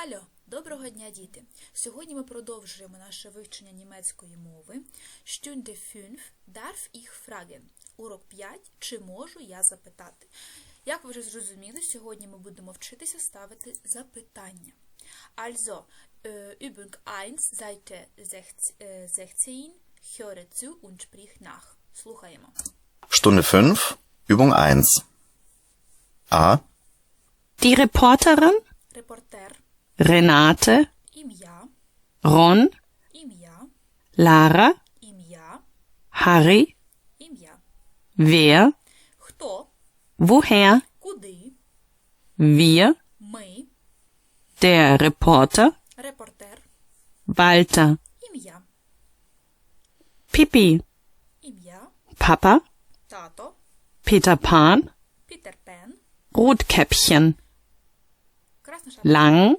Хальо, доброго дня, діти! Сьогодні ми продовжуємо наше вивчення німецької мови. Stunde 5 darf ich fragen? Урок 5. Чи можу я запитати? Як ви вже зрозуміли, сьогодні ми будемо вчитися ставити запитання. Also, äh, Übung 1, Seite 16, äh, 16, höre zu und sprich nach. Слухаємо. Stunde 5, Übung 1. A. Die Reporterin Репортер, Renate, Ron, Lara, Harry, wer, woher, wir, der Reporter, Reporter. Walter, Pippi, Papa, Tato. Peter Pan. Peter Pan, Rotkäppchen, lang,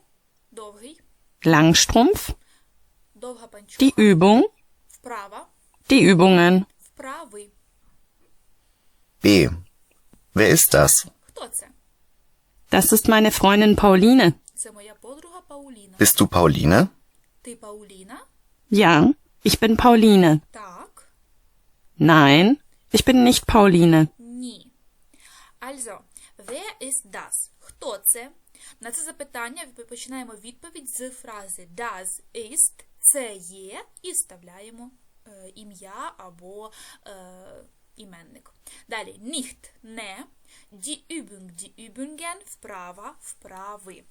Langstrumpf, die Übung, die Übungen. B. Wer ist das? Das ist meine Freundin Pauline. Bist du Pauline? Ja, ich bin Pauline. Nein, ich bin nicht Pauline. Also, wer ist das? На це запитання починаємо відповідь з фрази das ist, це є, і вставляємо е, ім'я або е, іменник. Далі nicht, не, die Übung, die Übungen, вправа, вправи.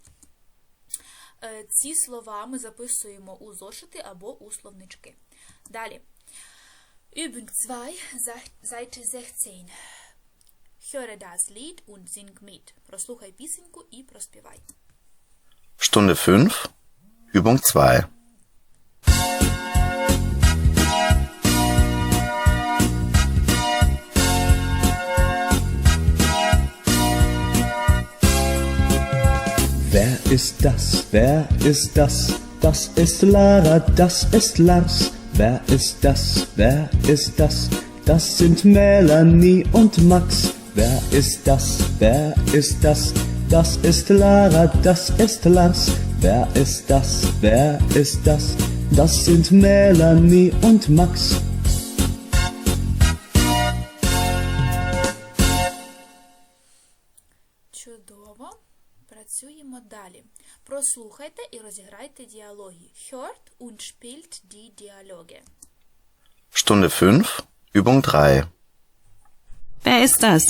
Е, Ці слова ми записуємо у зошити або у словнички. Далі. Übung 2, Seite 16. Höre das Lied und sing mit. Прослухай пісеньку і проспівай. Stunde 5, Übung 2. Wer ist das? Wer ist das? Das ist Lara, das ist Lars. Wer ist das? Wer ist das? Das sind Melanie und Max. Wer ist das? Wer ist das? Das ist Lara, das ist Lars. Wer ist das? Wer ist das? Das sind Melanie und Max. Чудово. Працюємо далі. Прослухайте і розіграйте діалоги. Hört und spielt die Dialoge. Stunde 5, Übung 3. Wer ist das?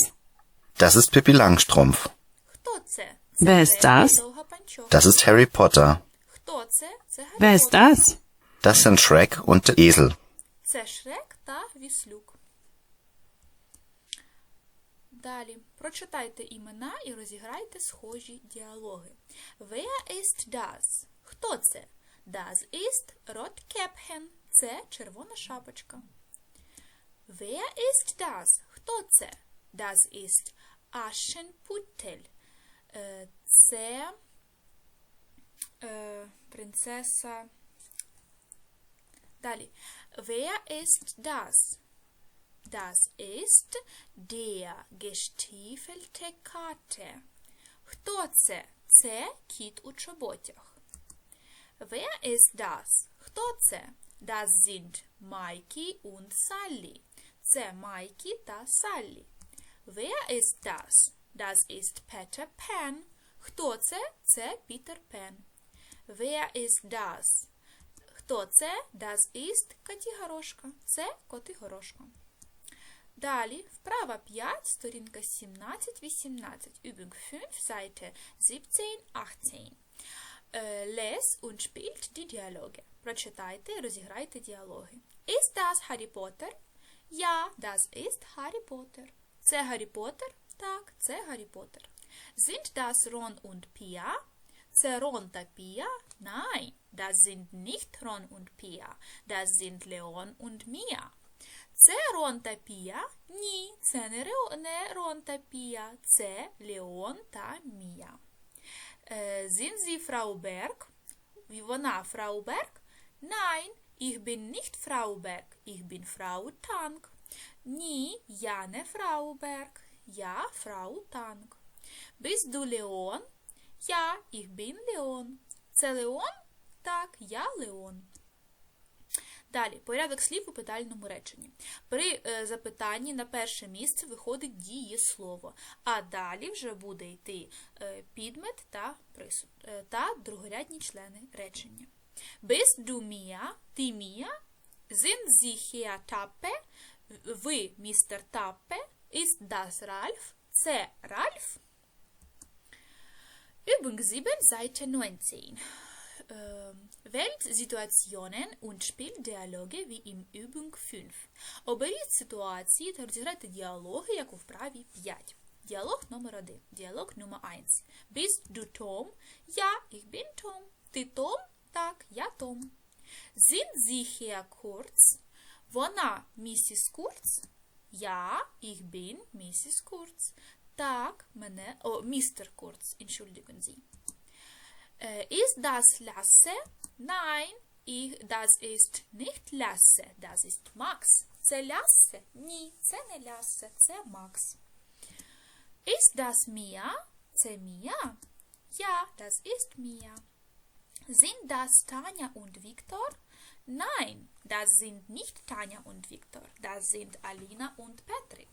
Das ist Pippi Langstrumpf. Хто це? Це Wer ist Пепі das? Довга панчоха. Das ist Harry Potter. Хто це? Це Гаррі Wer ist Поттер. das? Das sind Shrek und der Esel. Це Шрек та Віслюк. Далі. Прочитайте імена і розіграйте схожі діалоги. Wer ist das? Хто це? Das ist Rotkäppchen. Це червона шапочка. Wer ist das? Хто це? Das ist Aschenputtel. Е, Це е, принцеса Далі. Wer ist das? Das ist der gestiefelte Kater. Хто це? Це кіт у чоботях. Wer ist das? Хто це? Das sind Майкі und Sally. Це Майкі та Саллі. Wer ist das? Das ist Peter Pan. Хто це? Це Пітер Пен. Wer ist das? Хто це? Das ist Горошка. Це коти. Далі, вправа 5, сторінка 17-18. Übung 5, Seite 17-18. Äh, Les und spielt die Dialoge. Прочитайте розіграйте діалоги. Ist das Harry Potter? Ja, das ist Harry Potter. Це Гаррі Поттер? Так, це Гаррі Поттер. Sind das Ron und Pia? Це Рон та Пія? Nein, das sind nicht Ron und Pia. Das sind Leon und Mia. Це Рон та Пія? Ні, це не, Рео, не Рон та Пія. Це Леон та Мія. Е, Sind Sie Frau Berg? Вона Frau Berg? Nein, ich bin nicht Frau Berg. Ich bin Frau Tank. Ні, я не Berg. Я Frau Tank. Bist du Leon? Ja, ich bin Leon. Це Леон? Так, я Леон. Далі, порядок слів у питальному реченні. При е, запитанні на перше місце виходить дієслово, а далі вже буде йти е, підмет та, присуд, е, та другорядні члени речення. Bist du mir, ти mir, sind Sie Tappe, ви містер Таппе, ist das Ralf, це Ральф. Übung 7, Seite 19. Ähm, und spielt wie in Übung 5. Оберіть ситуації та розіграйте діалоги, як у вправі 5. Діалог номер 1. Діалог номер 1. Bist du Tom? Ja, ich bin Tom. Ти Том? Так, я Том. Sind Sie Herr Kurz? Вона місіс Курц? Я, ich bin місіс Курц. Так, мене, о, містер Курц, entschuldigen Sie. Äh, ist das Lasse? Nein, ich, das ist nicht Lasse, das ist Max. Це Lasse? Ні, це не Lasse, це Max. Ist das Mia? Це Mia? Ja, das ist Mia. Sind das Tanja und Viktor? Nein, das sind nicht Tanja und Viktor, das sind Alina und Patrick.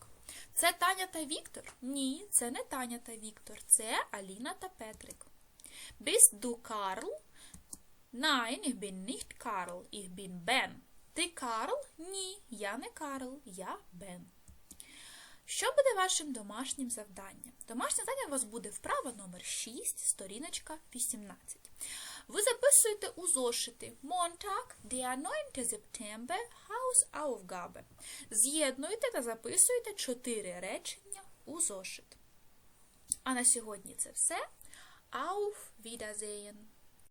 Це Таня та Віктор? Ні, це не Таня та Віктор, це Аліна та Петрик. Bist du Karl? Nein, ich bin nicht Karl, ich bin Ben. Ти Карл? Ні, я не Карл, я Бен. Що буде вашим домашнім завданням? Домашнє завдання у вас буде вправа номер 6, сторіночка 18. Ви записуєте у зошити Montag, der 9. September, Hausaufgabe. З'єднуєте та записуєте чотири речення у зошит. А на сьогодні це все. Auf Wiedersehen!